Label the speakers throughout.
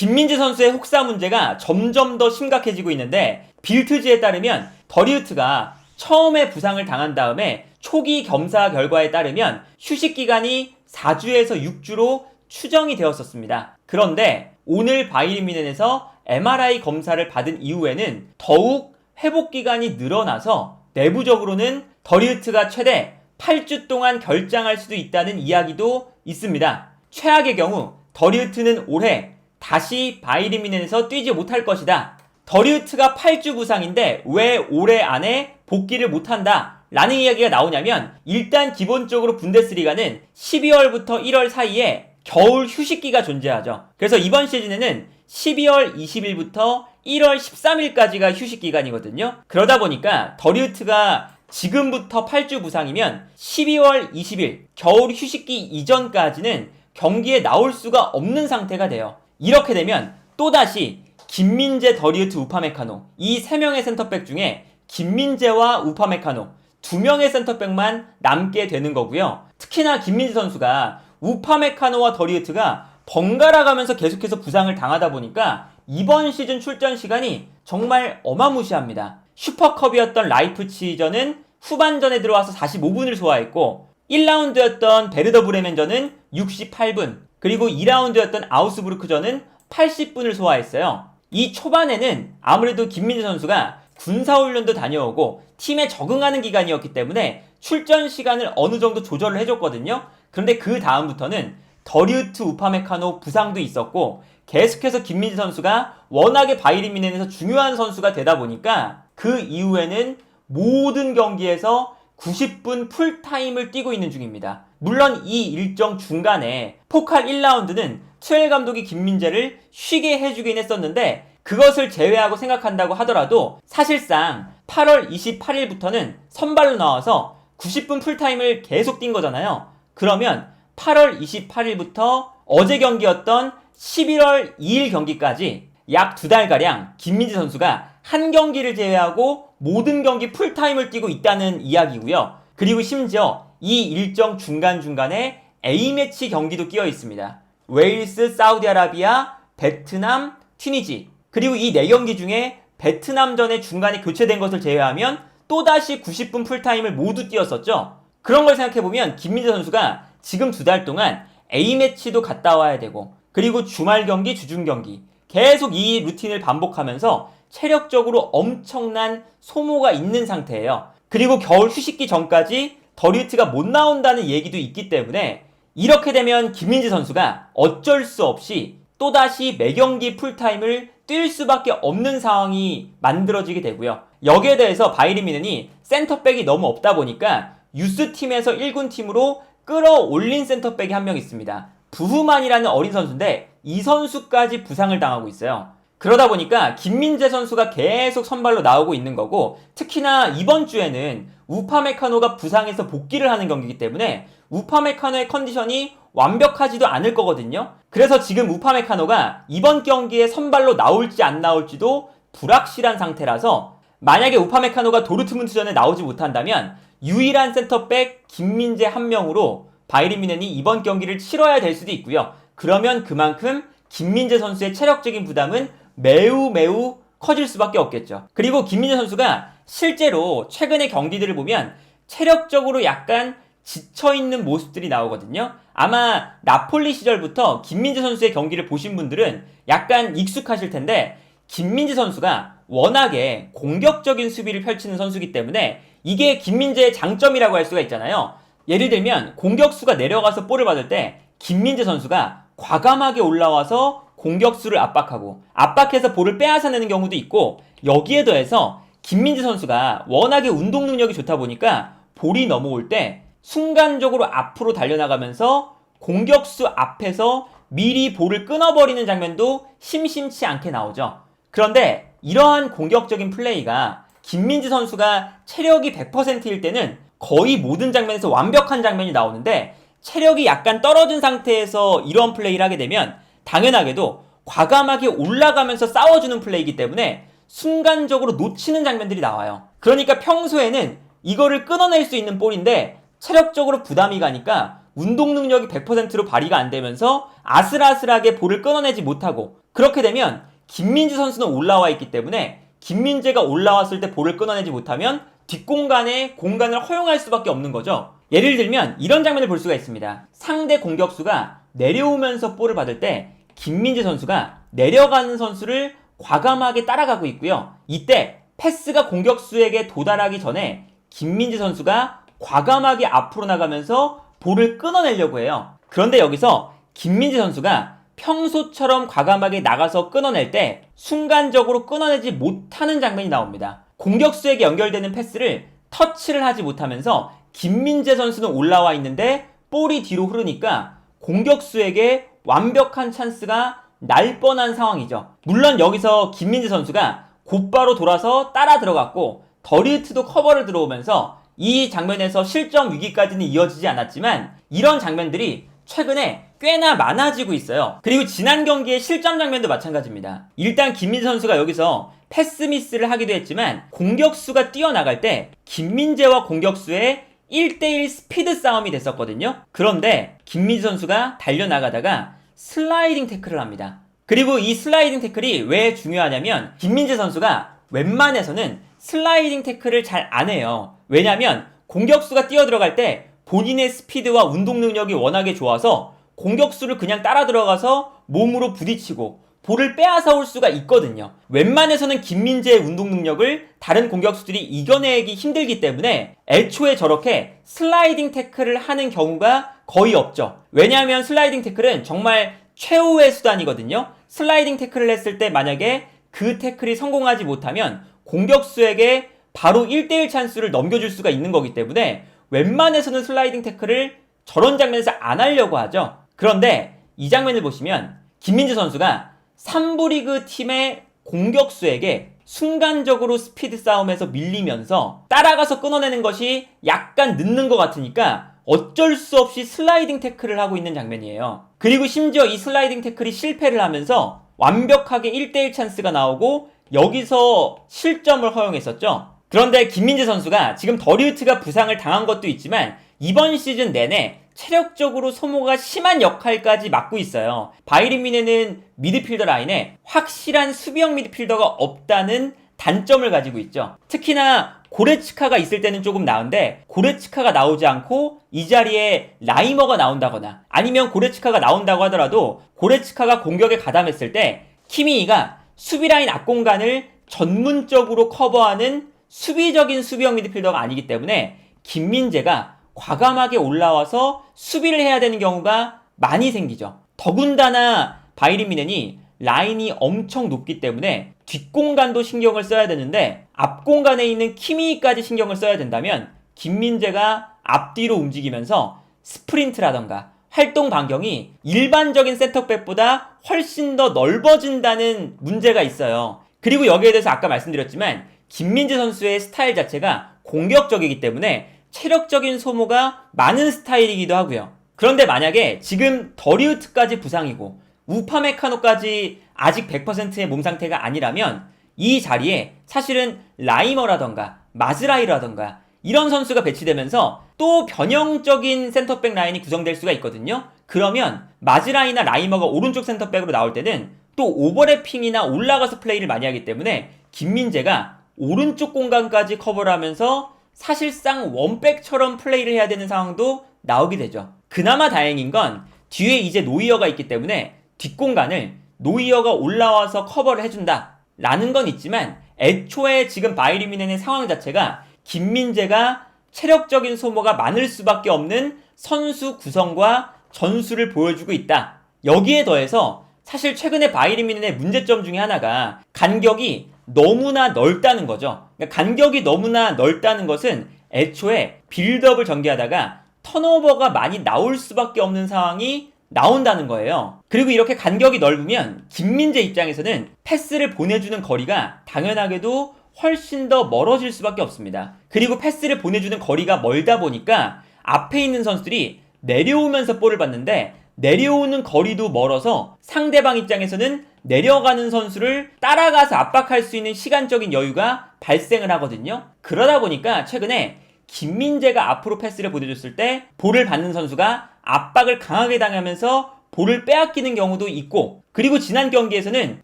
Speaker 1: 김민재 선수의 혹사 문제가 점점 더 심각해지고 있는데 빌트지에 따르면 더리우트가 처음에 부상을 당한 다음에 초기 검사 결과에 따르면 휴식 기간이 4주에서 6주로 추정이 되었었습니다. 그런데 오늘 바이리미넨에서 MRI 검사를 받은 이후에는 더욱 회복 기간이 늘어나서 내부적으로는 더리우트가 최대 8주 동안 결장할 수도 있다는 이야기도 있습니다. 최악의 경우 더리우트는 올해 다시 바이리미넨에서 뛰지 못할 것이다. 더리우트가 8주 부상인데 왜 올해 안에 복귀를 못한다? 라는 이야기가 나오냐면 일단 기본적으로 분데스리가는 12월부터 1월 사이에 겨울 휴식기가 존재하죠. 그래서 이번 시즌에는 12월 20일부터 1월 13일까지가 휴식 기간이거든요. 그러다 보니까 더리우트가 지금부터 8주 부상이면 12월 20일 겨울 휴식기 이전까지는 경기에 나올 수가 없는 상태가 돼요. 이렇게 되면 또다시 김민재, 더리우트, 우파메카노 이 세 명의 센터백 중에 김민재와 우파메카노 두 명의 센터백만 남게 되는 거고요. 특히나 김민재 선수가 우파메카노와 더리우트가 번갈아 가면서 계속해서 부상을 당하다 보니까 이번 시즌 출전 시간이 정말 어마무시합니다. 슈퍼컵이었던 라이프치전은 후반전에 들어와서 45분을 소화했고 1라운드였던 베르더 브레멘전은 68분 그리고 2라운드였던 아우스부르크전은 80분을 소화했어요. 이 초반에는 아무래도 김민재 선수가 군사훈련도 다녀오고 팀에 적응하는 기간이었기 때문에 출전 시간을 어느 정도 조절을 해줬거든요. 그런데 그 다음부터는 더리우트 우파메카노 부상도 있었고 계속해서 김민재 선수가 워낙에 바이리미넨에서 중요한 선수가 되다 보니까 그 이후에는 모든 경기에서 90분 풀타임을 뛰고 있는 중입니다. 물론 이 일정 중간에 포칼 1라운드는 투엘 감독이 김민재를 쉬게 해주긴 했었는데 그것을 제외하고 생각한다고 하더라도 사실상 8월 28일부터는 선발로 나와서 90분 풀타임을 계속 뛴 거잖아요. 그러면 8월 28일부터 어제 경기였던 11월 2일 경기까지 약 두 달가량 김민재 선수가 한 경기를 제외하고 모든 경기 풀타임을 뛰고 있다는 이야기고요. 그리고 심지어 이 일정 중간중간에 A매치 경기도 끼어 있습니다. 웨일스, 사우디아라비아, 베트남, 튀니지. 그리고 이네 경기 중에 베트남전에 중간에 교체된 것을 제외하면 또다시 90분 풀타임을 모두 뛰었었죠. 그런 걸 생각해보면 김민재 선수가 지금 두 달 동안 A매치도 갔다 와야 되고 그리고 주말 경기, 주중 경기 계속 이 루틴을 반복하면서 체력적으로 엄청난 소모가 있는 상태예요. 그리고 겨울 휴식기 전까지 더리우트가 못 나온다는 얘기도 있기 때문에 이렇게 되면 김민재 선수가 어쩔 수 없이 또다시 매경기 풀타임을 뛸 수밖에 없는 상황이 만들어지게 되고요. 여기에 대해서 바이리 미넨이 센터백이 너무 없다 보니까 유스팀에서 1군 팀으로 끌어올린 센터백이 한 명 있습니다. 부후만이라는 어린 선수인데 이 선수까지 부상을 당하고 있어요. 그러다 보니까 김민재 선수가 계속 선발로 나오고 있는 거고 특히나 이번 주에는 우파메카노가 부상해서 복귀를 하는 경기이기 때문에 우파메카노의 컨디션이 완벽하지도 않을 거거든요. 그래서 지금 우파메카노가 이번 경기에 선발로 나올지 안 나올지도 불확실한 상태라서 만약에 우파메카노가 도르트문트전에 나오지 못한다면 유일한 센터백 김민재 한 명으로 바이리미넨이 이번 경기를 치러야 될 수도 있고요. 그러면 그만큼 김민재 선수의 체력적인 부담은 매우 매우 커질 수밖에 없겠죠. 그리고 김민재 선수가 실제로 최근의 경기들을 보면 체력적으로 약간 지쳐 있는 모습들이 나오거든요. 아마 나폴리 시절부터 김민재 선수의 경기를 보신 분들은 약간 익숙하실 텐데 김민재 선수가 워낙에 공격적인 수비를 펼치는 선수이기 때문에 이게 김민재의 장점이라고 할 수가 있잖아요. 예를 들면 공격수가 내려가서 볼을 받을 때 김민재 선수가 과감하게 올라와서 공격수를 압박하고 압박해서 볼을 빼앗아내는 경우도 있고 여기에 더해서 김민재 선수가 워낙에 운동 능력이 좋다 보니까 볼이 넘어올 때 순간적으로 앞으로 달려나가면서 공격수 앞에서 미리 볼을 끊어버리는 장면도 심심치 않게 나오죠. 그런데 이러한 공격적인 플레이가 김민재 선수가 체력이 100%일 때는 거의 모든 장면에서 완벽한 장면이 나오는데 체력이 약간 떨어진 상태에서 이런 플레이를 하게 되면 당연하게도 과감하게 올라가면서 싸워주는 플레이이기 때문에 순간적으로 놓치는 장면들이 나와요. 그러니까 평소에는 이거를 끊어낼 수 있는 볼인데 체력적으로 부담이 가니까 운동 능력이 100%로 발휘가 안 되면서 아슬아슬하게 볼을 끊어내지 못하고 그렇게 되면 김민재 선수는 올라와 있기 때문에 김민재가 올라왔을 때 볼을 끊어내지 못하면 뒷공간에 공간을 허용할 수밖에 없는 거죠. 예를 들면 이런 장면을 볼 수가 있습니다. 상대 공격수가 내려오면서 볼을 받을 때 김민재 선수가 내려가는 선수를 과감하게 따라가고 있고요. 이때 패스가 공격수에게 도달하기 전에 김민재 선수가 과감하게 앞으로 나가면서 볼을 끊어내려고 해요. 그런데 여기서 김민재 선수가 평소처럼 과감하게 나가서 끊어낼 때 순간적으로 끊어내지 못하는 장면이 나옵니다. 공격수에게 연결되는 패스를 터치를 하지 못하면서 김민재 선수는 올라와 있는데 볼이 뒤로 흐르니까 공격수에게 완벽한 찬스가 날 뻔한 상황이죠. 물론 여기서 김민재 선수가 곧바로 돌아서 따라 들어갔고 더리우트도 커버를 들어오면서 이 장면에서 실점 위기까지는 이어지지 않았지만 이런 장면들이 최근에 꽤나 많아지고 있어요. 그리고 지난 경기의 실점 장면도 마찬가지입니다. 일단 김민재 선수가 여기서 패스 미스를 하기도 했지만 공격수가 뛰어나갈 때 김민재와 공격수의 1대1 스피드 싸움이 됐었거든요. 그런데 김민재 선수가 달려나가다가 슬라이딩 태클을 합니다. 그리고 이 슬라이딩 태클이 왜 중요하냐면 김민재 선수가 웬만해서는 슬라이딩 태클을 잘 안 해요. 왜냐면 공격수가 뛰어들어갈 때 본인의 스피드와 운동 능력이 워낙에 좋아서 공격수를 그냥 따라 들어가서 몸으로 부딪히고 볼을 빼앗아 올 수가 있거든요. 웬만해서는 김민재의 운동 능력을 다른 공격수들이 이겨내기 힘들기 때문에 애초에 저렇게 슬라이딩 태클을 하는 경우가 거의 없죠. 왜냐하면 슬라이딩 태클은 정말 최후의 수단이거든요. 슬라이딩 태클을 했을 때 만약에 그 태클이 성공하지 못하면 공격수에게 바로 1대1 찬스를 넘겨줄 수가 있는 거기 때문에 웬만해서는 슬라이딩 태클을 저런 장면에서 안 하려고 하죠. 그런데 이 장면을 보시면 김민재 선수가 3부 리그 팀의 공격수에게 순간적으로 스피드 싸움에서 밀리면서 따라가서 끊어내는 것이 약간 늦는 것 같으니까 어쩔 수 없이 슬라이딩 태클을 하고 있는 장면이에요. 그리고 심지어 이 슬라이딩 태클이 실패를 하면서 완벽하게 1대1 찬스가 나오고 여기서 실점을 허용했었죠. 그런데 김민재 선수가 지금 더리우트가 부상을 당한 것도 있지만 이번 시즌 내내 체력적으로 소모가 심한 역할까지 맡고 있어요. 바이린 미네는 미드필더 라인에 확실한 수비형 미드필더가 없다는 단점을 가지고 있죠. 특히나 고레츠카가 있을 때는 조금 나은데 고레츠카가 나오지 않고 이 자리에 라이머가 나온다거나 아니면 고레츠카가 나온다고 하더라도 고레츠카가 공격에 가담했을 때 키미이가 수비 라인 앞공간을 전문적으로 커버하는 수비적인 수비형 미드필더가 아니기 때문에 김민재가 과감하게 올라와서 수비를 해야 되는 경우가 많이 생기죠. 더군다나 바이린 미넨이 라인이 엄청 높기 때문에 뒷공간도 신경을 써야 되는데 앞공간에 있는 키미까지 신경을 써야 된다면 김민재가 앞뒤로 움직이면서 스프린트라던가 활동 반경이 일반적인 센터백보다 훨씬 더 넓어진다는 문제가 있어요. 그리고 여기에 대해서 아까 말씀드렸지만 김민재 선수의 스타일 자체가 공격적이기 때문에 체력적인 소모가 많은 스타일이기도 하고요. 그런데 만약에 지금 더리우트까지 부상이고 우파메카노까지 아직 100%의 몸 상태가 아니라면 이 자리에 사실은 라이머라던가 마즈라이라던가 이런 선수가 배치되면서 또 변형적인 센터백 라인이 구성될 수가 있거든요. 그러면 마즈라이나 라이머가 오른쪽 센터백으로 나올 때는 또 오버래핑이나 올라가서 플레이를 많이 하기 때문에 김민재가 오른쪽 공간까지 커버를 하면서 사실상 원백처럼 플레이를 해야 되는 상황도 나오게 되죠. 그나마 다행인 건 뒤에 이제 노이어가 있기 때문에 뒷공간을 노이어가 올라와서 커버를 해준다. 라는 건 있지만 애초에 지금 바이리미넨의 상황 자체가 김민재가 체력적인 소모가 많을 수밖에 없는 선수 구성과 전술을 보여주고 있다. 여기에 더해서 사실 최근에 바이리미넨의 문제점 중에 하나가 간격이 너무나 넓다는 거죠. 그러니까 간격이 너무나 넓다는 것은 애초에 빌드업을 전개하다가 턴오버가 많이 나올 수밖에 없는 상황이 나온다는 거예요. 그리고 이렇게 간격이 넓으면 김민재 입장에서는 패스를 보내주는 거리가 당연하게도 훨씬 더 멀어질 수밖에 없습니다. 그리고 패스를 보내주는 거리가 멀다 보니까 앞에 있는 선수들이 내려오면서 볼을 받는데 내려오는 거리도 멀어서 상대방 입장에서는 내려가는 선수를 따라가서 압박할 수 있는 시간적인 여유가 발생을 하거든요. 그러다 보니까 최근에 김민재가 앞으로 패스를 보내줬을 때 볼을 받는 선수가 압박을 강하게 당하면서 볼을 빼앗기는 경우도 있고 그리고 지난 경기에서는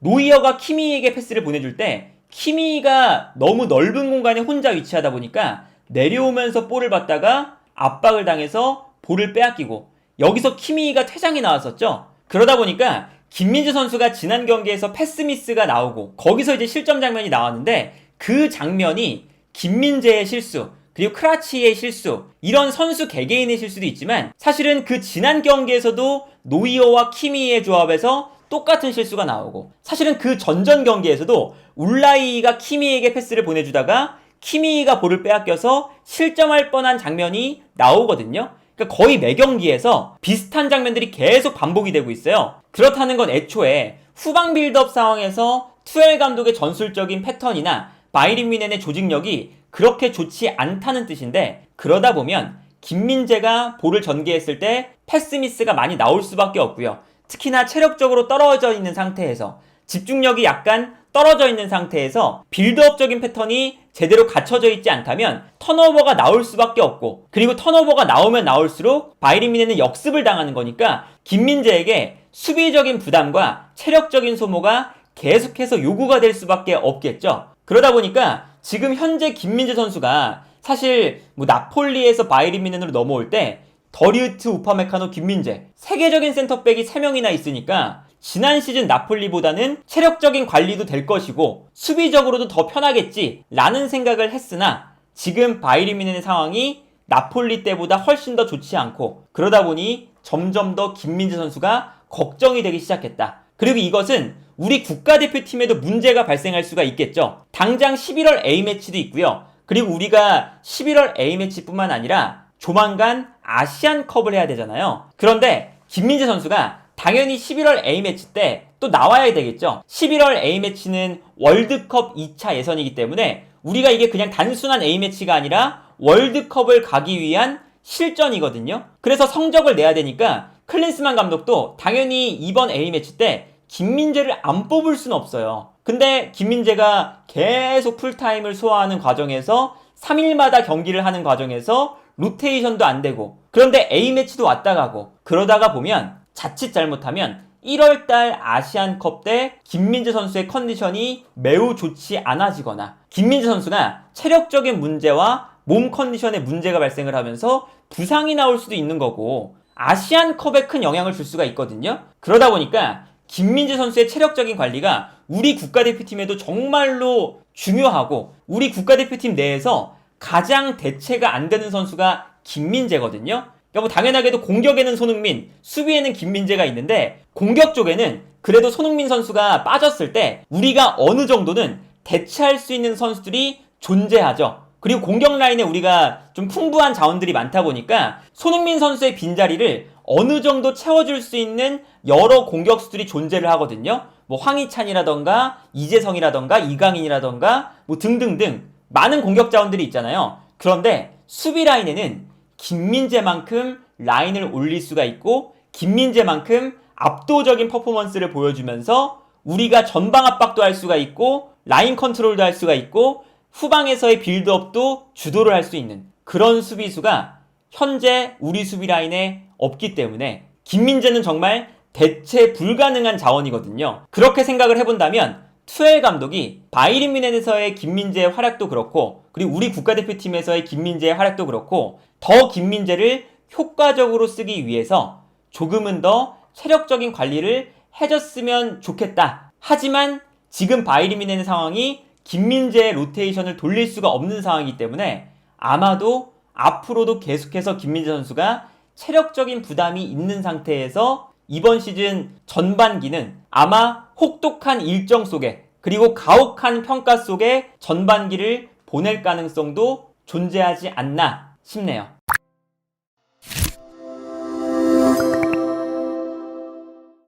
Speaker 1: 노이어가 키미에게 패스를 보내줄 때 키미가 너무 넓은 공간에 혼자 위치하다 보니까 내려오면서 볼을 받다가 압박을 당해서 볼을 빼앗기고 여기서 키미가 퇴장이 나왔었죠. 그러다 보니까 김민재 선수가 지난 경기에서 패스 미스가 나오고 거기서 이제 실점 장면이 나왔는데 그 장면이 김민재의 실수 그리고 크라치의 실수 이런 선수 개개인의 실수도 있지만 사실은 그 지난 경기에서도 노이어와 키미의 조합에서 똑같은 실수가 나오고 사실은 그 전전 경기에서도 울라이가 키미에게 패스를 보내주다가 키미가 볼을 빼앗겨서 실점할 뻔한 장면이 나오거든요. 그러니까 거의 매 경기에서 비슷한 장면들이 계속 반복이 되고 있어요. 그렇다는 건 애초에 후방 빌드업 상황에서 투엘 감독의 전술적인 패턴이나 바이린 미넨의 조직력이 그렇게 좋지 않다는 뜻인데 그러다 보면 김민재가 볼을 전개했을 때 패스 미스가 많이 나올 수밖에 없고요. 특히나 체력적으로 떨어져 있는 상태에서 집중력이 약간 떨어져 있는 상태에서 빌드업적인 패턴이 제대로 갖춰져 있지 않다면 턴오버가 나올 수밖에 없고 그리고 턴오버가 나오면 나올수록 바이린 미네는 역습을 당하는 거니까 김민재에게 수비적인 부담과 체력적인 소모가 계속해서 요구가 될 수밖에 없겠죠. 그러다 보니까 지금 현재 김민재 선수가 사실 뭐 나폴리에서 바이린 미넨으로 넘어올 때 더리우트, 우파메카노, 김민재 세계적인 센터백이 3명이나 있으니까 지난 시즌 나폴리보다는 체력적인 관리도 될 것이고 수비적으로도 더 편하겠지 라는 생각을 했으나 지금 바이린 미넨의 상황이 나폴리 때보다 훨씬 더 좋지 않고 그러다 보니 점점 더 김민재 선수가 걱정이 되기 시작했다. 그리고 이것은 우리 국가대표팀에도 문제가 발생할 수가 있겠죠. 당장 11월 A매치도 있고요. 그리고 우리가 11월 A매치뿐만 아니라 조만간 아시안컵을 해야 되잖아요. 그런데 김민재 선수가 당연히 11월 A매치 때 또 나와야 되겠죠. 11월 A매치는 월드컵 2차 예선이기 때문에 우리가 이게 그냥 단순한 A매치가 아니라 월드컵을 가기 위한 실전이거든요. 그래서 성적을 내야 되니까 클린스만 감독도 당연히 이번 A매치 때 김민재를 안 뽑을 수는 없어요. 근데 김민재가 계속 풀타임을 소화하는 과정에서 3일마다 경기를 하는 과정에서 로테이션도 안 되고 그런데 A매치도 왔다 가고 그러다가 보면 자칫 잘못하면 1월달 아시안컵 때 김민재 선수의 컨디션이 매우 좋지 않아지거나 김민재 선수가 체력적인 문제와 몸 컨디션에 문제가 발생을 하면서 부상이 나올 수도 있는 거고 아시안컵에 큰 영향을 줄 수가 있거든요. 그러다 보니까 김민재 선수의 체력적인 관리가 우리 국가대표팀에도 정말로 중요하고 우리 국가대표팀 내에서 가장 대체가 안 되는 선수가 김민재거든요. 뭐 당연하게도 공격에는 손흥민, 수비에는 김민재가 있는데 공격 쪽에는 그래도 손흥민 선수가 빠졌을 때 우리가 어느 정도는 대체할 수 있는 선수들이 존재하죠. 그리고 공격 라인에 우리가 좀 풍부한 자원들이 많다 보니까 손흥민 선수의 빈자리를 어느 정도 채워줄 수 있는 여러 공격수들이 존재를 하거든요. 뭐 황희찬이라던가 이재성이라던가 이강인이라던가 뭐 등등등 많은 공격 자원들이 있잖아요. 그런데 수비 라인에는 김민재만큼 라인을 올릴 수가 있고 김민재만큼 압도적인 퍼포먼스를 보여주면서 우리가 전방 압박도 할 수가 있고 라인 컨트롤도 할 수가 있고 후방에서의 빌드업도 주도를 할 수 있는 그런 수비수가 현재 우리 수비 라인에 없기 때문에 김민재는 정말 대체 불가능한 자원이거든요. 그렇게 생각을 해본다면 투엘 감독이 바이린 뮌헨에서의 김민재의 활약도 그렇고 그리고 우리 국가대표팀에서의 김민재의 활약도 그렇고 더 김민재를 효과적으로 쓰기 위해서 조금은 더 체력적인 관리를 해줬으면 좋겠다. 하지만 지금 바이린 뮌헨의 상황이 김민재의 로테이션을 돌릴 수가 없는 상황이기 때문에 아마도 앞으로도 계속해서 김민재 선수가 체력적인 부담이 있는 상태에서 이번 시즌 전반기는 아마 혹독한 일정 속에 그리고 가혹한 평가 속에 전반기를 보낼 가능성도 존재하지 않나 싶네요.